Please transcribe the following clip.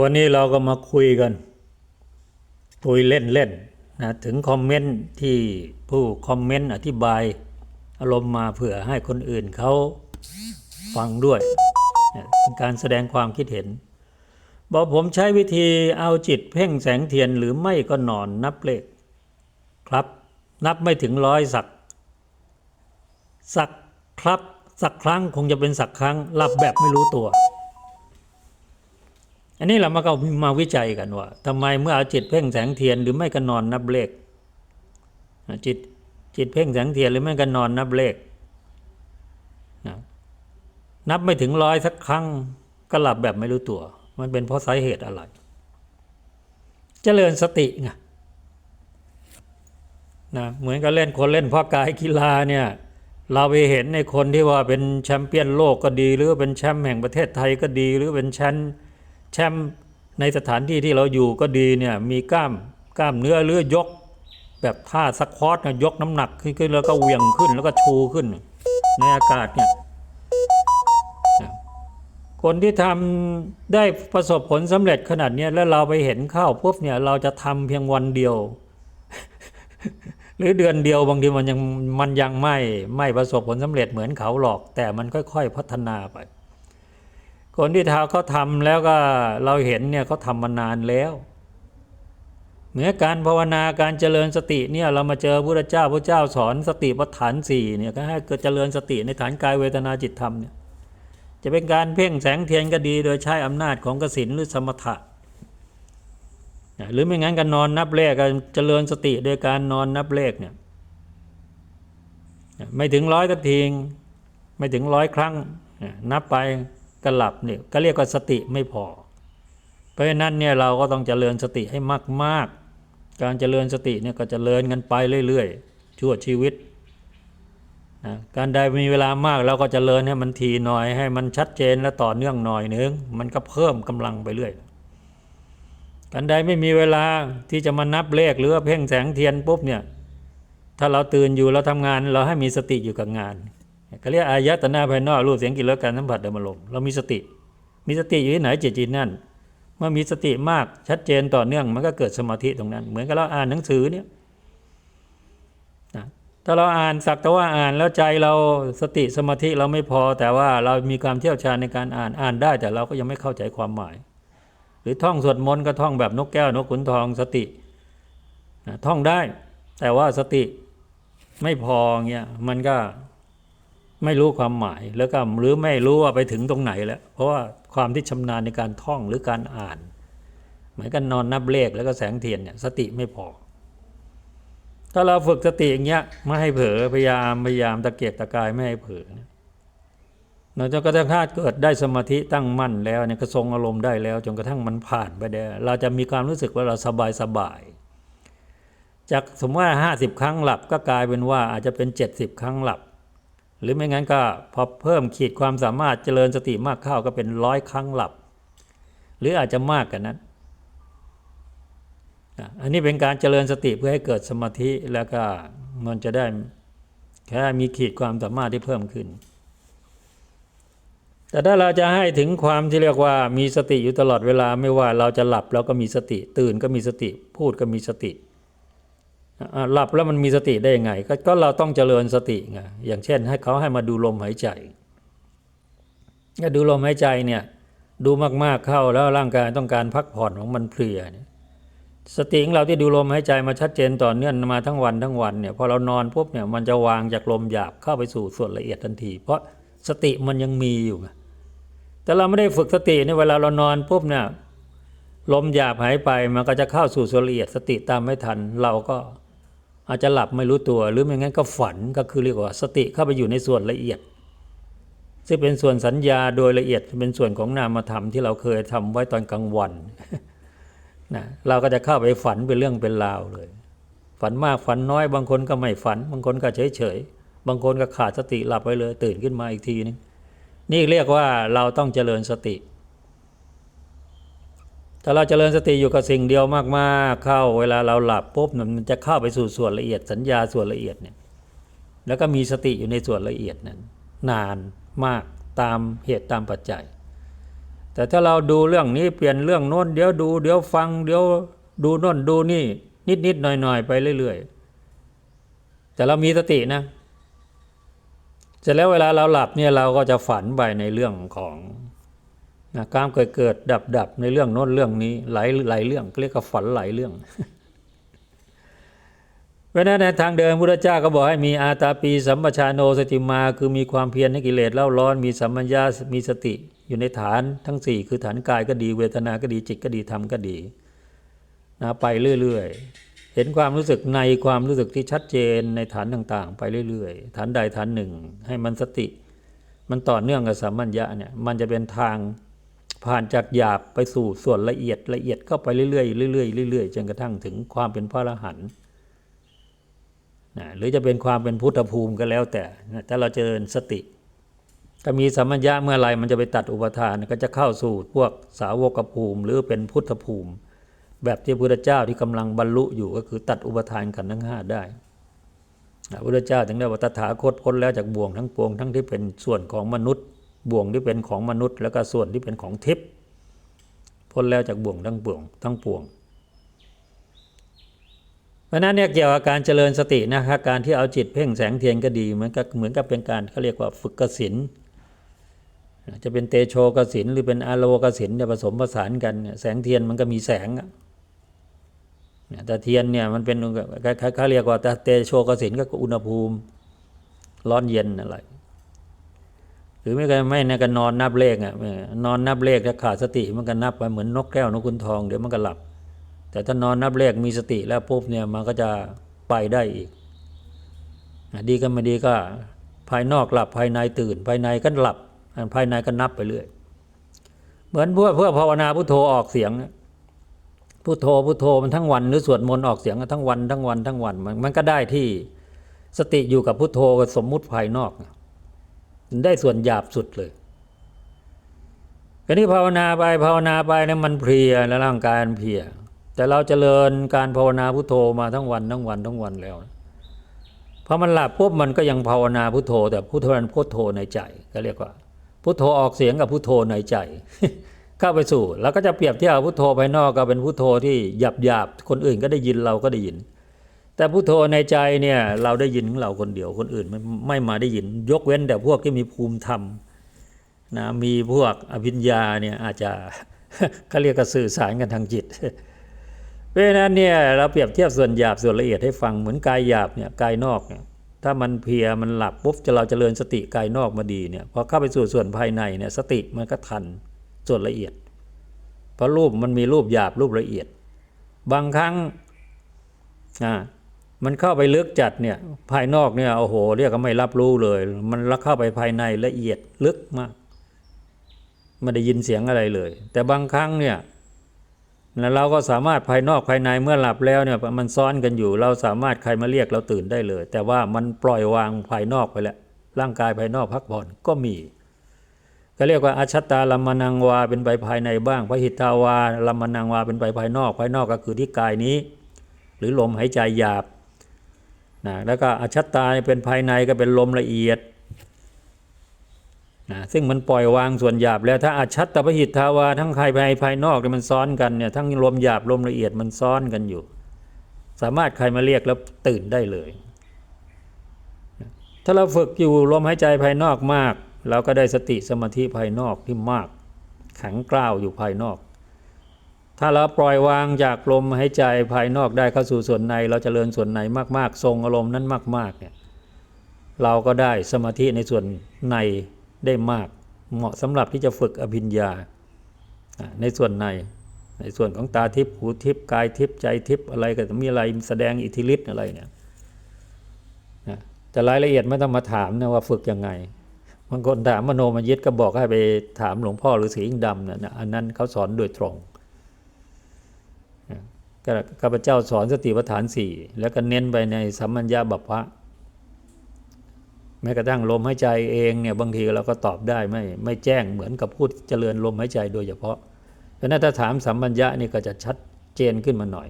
วันนี้เราก็มาคุยกัน คุยเล่นๆนะถึงคอมเมนต์ที่ผู้คอมเมนต์อธิบาย อารมณ์มาเผื่อให้คนอื่นเขาฟังด้วยนะเป็นการแสดงความคิดเห็น บอกผมใช้วิธีเอาจิตเพ่งแสงเทียนหรือไม่ก็นอนนับเลขครับ นับไม่ถึงร้อยสัก สักครับ สักครั้งคงจะเป็นสักครั้งหลับแบบไม่รู้ตัว อันนี้เรามาก็มาวิจัยกันว่าทำไมเมื่อเอาจิตเพ่งแสงเทียนหรือไม่ก็นอนนับเลขจิตจิตเพ่งแสงเทียนหรือไม่ก็นอนนับเลขนะนับไม่ถึงร้อยสักครั้งก็หลับแบบไม่รู้ตัว มันเป็นเพราะสาเหตุอะไร เจริญสติไงนะเหมือนกับเล่นคนเล่นพ่อกายกีฬาเนี่ยเราไปเห็นในคนที่ว่าเป็นแชมเปี้ยนโลกก็ดี หรือเป็นแชมป์แห่งประเทศไทยก็ดี หรือเป็นแชมป์ แชมป์ในสถานที่ที่เราอยู่ก็ดีเนี่ยมีกล้ามกล้ามเนื้อหรือยก แบบท่าสควอตนะยกน้ำหนักขึ้นแล้วก็เวียงขึ้นแล้วก็ชูขึ้น ในอากาศเนี่ยคนที่ทำได้ประสบผลสำเร็จขนาดนี้แล้วเราไปเห็นเข้าปุ๊บเนี่ยเราจะทำเพียงวันเดียว หรือเดือนเดียวบางทีมันยังมันยังไม่ไม่ประสบผลสำเร็จเหมือนเขาหรอก แต่มันค่อย ๆ พัฒนาไป คนที่ทาเขาทำแล้วก็เราเห็นเนี่ยเขาทำมานานแล้ว เหมือนการภาวนาการเจริญสติเนี่ยเรามาเจอพระเจ้าพระเจ้าสอนสติปัฏฐานสี่เนี่ยก็ให้เกิดเจริญสติในฐานกายเวทนาจิตธรรมเนี่ยจะเป็นการเพ่งแสงเทียนก็ดี โดยใช้อำนาจของกสินหรือสมถะหรือไม่งั้นก็นนอนนับเลขก็เจริญสติโดยการนอนนับเลขเนี่ยไม่ถึงร้อยสักทีไม่ถึงร้อยครั้งนับไป ก็หลับเนี่ยก็เรียกว่าสติไม่พอ เพราะฉะนั้นเนี่ยเราก็ต้องเจริญสติให้มาก ๆ การเจริญสติเนี่ยก็เจริญกันไปเรื่อยๆ ชั่วชีวิตนะการใดมีเวลามากเราก็เจริญให้มันทีหน่อยให้มันชัดเจนและต่อเนื่องหน่อยนึงมันก็เพิ่มกำลังไปเรื่อยกันใดไม่มีเวลาที่จะมานับเลขหรือเพ่งแสงเทียนปุ๊บเนี่ยถ้าเราตื่นอยู่เราทำงานเราให้มีสติอยู่กับงาน ก็เรียกอายตนะภายนอกรูปเสียงกลิ่นรสการสัมผัสเดิมอารมณ์เรามีสติ มีสติอยู่ที่ไหนจิตจิตนั่นเมื่อมีสติมากชัดเจนต่อเนื่องมันก็เกิดสมาธิตรงนั้น เหมือนกับเราอ่านหนังสือเนี่ยถ้าเราอ่านสักแต่ว่าอ่านแล้วใจเราสติสมาธิเราไม่พอ แต่ว่าเรามีความเชี่ยวชาญในการอ่านอ่านได้ แต่เราก็ยังไม่เข้าใจความหมาย หรือท่องสวดมนต์ก็ท่องแบบนกแก้วนกขุนทองสติท่องได้ แต่ว่าสติไม่พอเงี้ยมันก็ ไม่รู้ความหมายแล้วก็หรือไม่รู้ว่าไปถึงตรงไหนแล้ว เพราะว่าความที่ชำนาญในการท่องหรือการอ่าน เหมือนกันนอนนับเลขแล้วก็แสงเทียนเนี่ยสติไม่พอ ถ้าเราฝึกสติอย่างเงี้ยไม่ให้เผลอพยายามพยายามตะเกียกตะกายไม่ให้เผลอเนี่ยเราจะกระทั่งถ้าเกิดได้สมาธิตั้งมั่นแล้วเนี่ยก็ทรงอารมณ์ได้แล้วจนกระทั่งมันผ่านไปได้เราจะมีความรู้สึกว่าเราสบายสบายจากสมมติว่าห้าสิบครั้งหลับก็กลายเป็นว่าอาจจะเป็นเจ็ดสิบครั้งหลับ หรือไม่งั้นก็พอเพิ่มขีดความสามารถเจริญสติมากเข้าก็เป็นร้อยครั้งหลับ หรืออาจจะมากกว่านั้น อันนี้เป็นการเจริญสติเพื่อให้เกิดสมาธิแล้วก็มันจะได้แค่มีขีดความสามารถที่เพิ่มขึ้น แต่ถ้าเราจะให้ถึงความที่เรียกว่ามีสติอยู่ตลอดเวลาไม่ว่าเราจะหลับเราก็มีสติ ตื่นก็มีสติ พูดก็มีสติ หลับแล้วมันมีสติได้ยังไงกก็เราต้องเจริญสติไงอย่างเช่น ให้เขาให้มาดูลมหายใจก็ดูลมหายใจเนี่ยดูมากๆเข้าแล้วร่างกายต้องการพักผ่อนของมันเพลียเนี่ยสติของเราที่ดูลมหายใจมาชัดเจนต่อเนื่องมาทั้งวันทั้งวันเนี่ยพอเรานอนปุ๊บเนี่ยมันจะวางจากลมหยาบเข้าไปสู่ส่วนละเอียดทันที เพราะสติมันยังมีอยู่ไงแต่เราไม่ได้ฝึกสติเนี่ยเวลาเรานอนปุ๊บเนี่ยลมหยาบหายไปมันก็จะเข้าสู่ส่วนละเอียดสติตามไม่ทัน เราก็ อาจจะหลับไม่รู้ตัว หรือไม่งั้นก็ฝันก็คือเรียกว่าสติเข้าไปอยู่ในส่วนละเอียด ซึ่งเป็นส่วนสัญญาโดยละเอียดเป็นส่วนของนามธรรมที่เราเคยทำไว้ตอนกลางวันนะเราก็จะเข้าไปฝันเป็นเรื่องเป็นราวเลย ฝันมากฝันน้อย บางคนก็ไม่ฝัน บางคนก็เฉยเฉยบางคนก็ขาดสติหลับไปเลย ตื่นขึ้นมาอีกทีนึงนี่เรียกว่าเราต้องเจริญสติ ถ้าเราเจริญสติอยู่กับสิ่งเดียวมากๆ เข้าเวลาเราหลับปุ๊บมันจะเข้าไปสู่ส่วนละเอียดสัญญาส่วนละเอียดเนี่ยแล้วก็มีสติอยู่ในส่วนละเอียดนั้น นานมากตามเหตุตามปัจจัย แต่ถ้าเราดูเรื่องนี้เปลี่ยนเรื่องโน้นเดี๋ยวดูเดี๋ยวฟังเดี๋ยวดูโน้นดูนี่นิดนิดๆหน่อยหน่อยๆ ไปเรื่อยๆ แต่เรามีสตินะเสร็จแล้วเวลาเราหลับเนี่ยเราก็จะฝันไปในเรื่องของ นะการเกิดเกิดดับดับในเรื่องโน้นเรื่องนี้หลายหลายเรื่องเรียกว่าฝันหลายเรื่องเพราะนั้นในทางเดินพุทธเจ้าก็บอกให้มีอาตาปีสัมปชานโนสติมา คือมีความเพียรให้กิเลสเล่าร้อนมีสัมมัญญามีสติ อยู่ในฐานทั้งสี่คือฐานกายก็ดีเวทนาก็ดีจิตก็ดีธรรมก็ดีนะไปเรื่อยๆ เห็นความรู้สึกในความรู้สึกที่ชัดเจนในฐานต่างๆ ไปเรื่อยๆ ฐานใดฐานหนึ่ง ให้มันสติ มันต่อเนื่องกับสัมมัญญะเนี่ยมันจะเป็นทาง ผ่านจากหยาบไปสู่ส่วนละเอียดละเอียดเข้าไปเรื่อยๆเรื่อยๆเรื่อยๆจนกระทั่งถึงความเป็นพระอรหันต์นะหรือจะเป็นความเป็นพุทธภูมิก็แล้วแต่นะถ้าเราเจริญสติถ้ามีสัมมัญญะเมื่อไรมันจะไปตัดอุปทานก็จะเข้าสู่พวกสาวกภูมิ หรือเป็นพุทธภูมิ แบบที่พระพุทธเจ้าที่กำลังบรรลุอยู่ก็คือตัดอุปทานกันทั้งห้าได้พระพุทธเจ้าถึงได้ว่าตถาคตพ้นแล้วจากบ่วงทั้งปวงทั้งที่เป็นส่วนของมนุษย์ บ่วงที่เป็นของมนุษย์ แล้วก็ส่วนที่เป็นของทิพย์พ้นแล้วจากบ่วงทั้งปวงทั้งปวงเพราะนั้นเนี่ยเกี่ยวกับการเจริญสตินะครับการที่เอาจิตเพ่งแสงเทียนก็ดีเหมือนกับเหมือนกับเป็นการเขาเรียกว่าฝึกกสินจะเป็นเตโชกสินหรือเป็นอาโลกสินเนี่ยผสมผสานกันแสงเทียนมันก็มีแสงเนี่ยแต่เทียนเนี่ยมันเป็นเขาเรียกว่าแต่เตโชกสินก็อุณหภูมิร้อนเย็นอะไร รือไม่ก็ไม่นะก็นอนนับเลขอะนอนนับเลขถ้าขาดสติมันก็นับไปเหมือนนกแก้วนกขุนทองเดี๋ยวมันก็หลับ แต่ถ้านอนนับเลขมีสติแล้วปุ๊บเนี่ยมันก็จะไปได้อีก ดีก็ไม่ดีก็ ภายนอกหลับภายในตื่น ภายในก็หลับภายในก็นับไปเรื่อยเหมือนเพื่อเพื่อภาวนาพุทโธออกเสียงนะพุทโธพุทโธมันทั้งวันหรือสวดมนต์ออกเสียงทั้งวันทั้งวันทั้งวันมันก็ได้ที่สติอยู่กับพุทโธกับสมมุติภายนอก ได้ส่วนหยาบสุดเลยทีนี้ภาวนาไปภาวนาไปเนี่ยมันเพลียแล้วร่างกายมันเพลีย แต่เราจเจริญการภาวนาพุทโธมาทั้งวันทั้งวันทั้งวันแล้วพอมันหลับปุ๊บมันก็ยังภาวนาพุทโธ แต่พุทโธนั้นพุทโธในใจก็เรียกว่า พุทโธออกเสียงกับพุทโธในใจเข้าไปสู่ แล้วก็จะเปรียบเทียบพุทโธภายนอกก็เป็นพุทโธที่หยาบหยาบคนอื่นก็ได้ยินเราก็ได้ยิน แต่พุทโธในใจเนี่ยเราได้ยินของเราคนเดียวคนอื่นไม่ไม่มาได้ยิน ยกเว้นแต่พวกที่มีภูมิธรรมนะมีพวกอภิญญาเนี่ยอาจจะเขาเรียกกันสื่อสารกันทางจิต เพราะฉะนั้นเนี่ยเราเปรียบเทียบส่วนหยาบส่วนละเอียดให้ฟังเหมือนกายหยาบเนี่ยกายนอกเนี่ยถ้ามันเพียมันหลับปุ๊บจะเราจเจริญสติกายนอกมาดีเนี่ยพอเข้าไปสู่ส่วนภายในเนี่ยสติมันก็ทันส่วนละเอียด เพราะรูปมันมีรูปหยาบรูปละเอียด บางครั้งอ่า มันเข้าไปลึกจัดเนี่ยภายนอกเนี่ยโอ้โห เรียกก็ไม่รับรู้เลย มันลักเข้าไปภายในละเอียดลึกมากไม่ได้ยินเสียงอะไรเลย แต่บางครั้งเนี่ยแล้วเราก็สามารถภายนอกภายในเมื่อหลับแล้วเนี่ยมันซ้อนกันอยู่ เราสามารถใครมาเรียกเราตื่นได้เลย แต่ว่ามันปล่อยวางภายนอกไปแล้วร่างกายภายนอกพักผ่อนก็มี ก็เรียกว่าอาชัตตาลัมมนังวาเป็นไปภายในบ้างพระหิตาวาลัมมนังวาเป็นไปภายนอก ภายนอกก็คือที่กายนี้ หรือลมหายใจหยาบ นะแล้วก็อชัตตาเป็นภายในก็เป็นลมละเอียดนะซึ่งมันปล่อยวางส่วนหยาบแล้วถ้าอาชัตตปหิทาวาทั้งภายภายภายนอกเนี่ยมันซ้อนกันเนี่ยทั้งลมหยาบลมละเอียดมันซ้อนกันอยู่ สามารถใครมาเรียกแล้วตื่นได้เลย ถ้าเราฝึกอยู่ลมหายใจภายนอกมาก เราก็ได้สติสมาธิภายนอกที่มากแข็งกร้าวอยู่ภายนอก ถ้าเราปล่อยวางจากลมหายใจภายนอกได้เข้าสู่ส่วนใน เราจเจริญส่วนในมาก ๆ ทรงอารมณ์นั้นมาก ๆ เนี่ย เราก็ได้สมาธิในส่วนในได้มาก เหมาะสำหรับที่จะฝึกอภิญญา ในส่วนในในส่วนของตาทิพย์หูทิพย์กายทิพย์ใจทิพย์อะไรก็มีอะไรแสดงอิทธิฤทธิ์อะไรเนี่ยแต่รายละเอียดไม่ต้องมาถามนะว่าฝึกยังไงบางคนถามมโนมยิทก็บอกให้ไปถามหลวงพ่อหรือสีอิงดำนะอันนั้นเขาสอนโดยตรง ข้าพเจ้าสอนสติปัฏฐานสี่แล้วก็เน้นไปในสัมมัญญาบัพพะแม้กระทั่งลมหายใจเองเนี่ยบางทีเราก็ตอบได้ไม่ไม่แจ้งเหมือนกับพูดเจริญลมหายใจโดยเฉพาะเพราะนั้นถ้าถามสัมมัญญะนี่ก็จะชัดเจนขึ้นมาหน่อย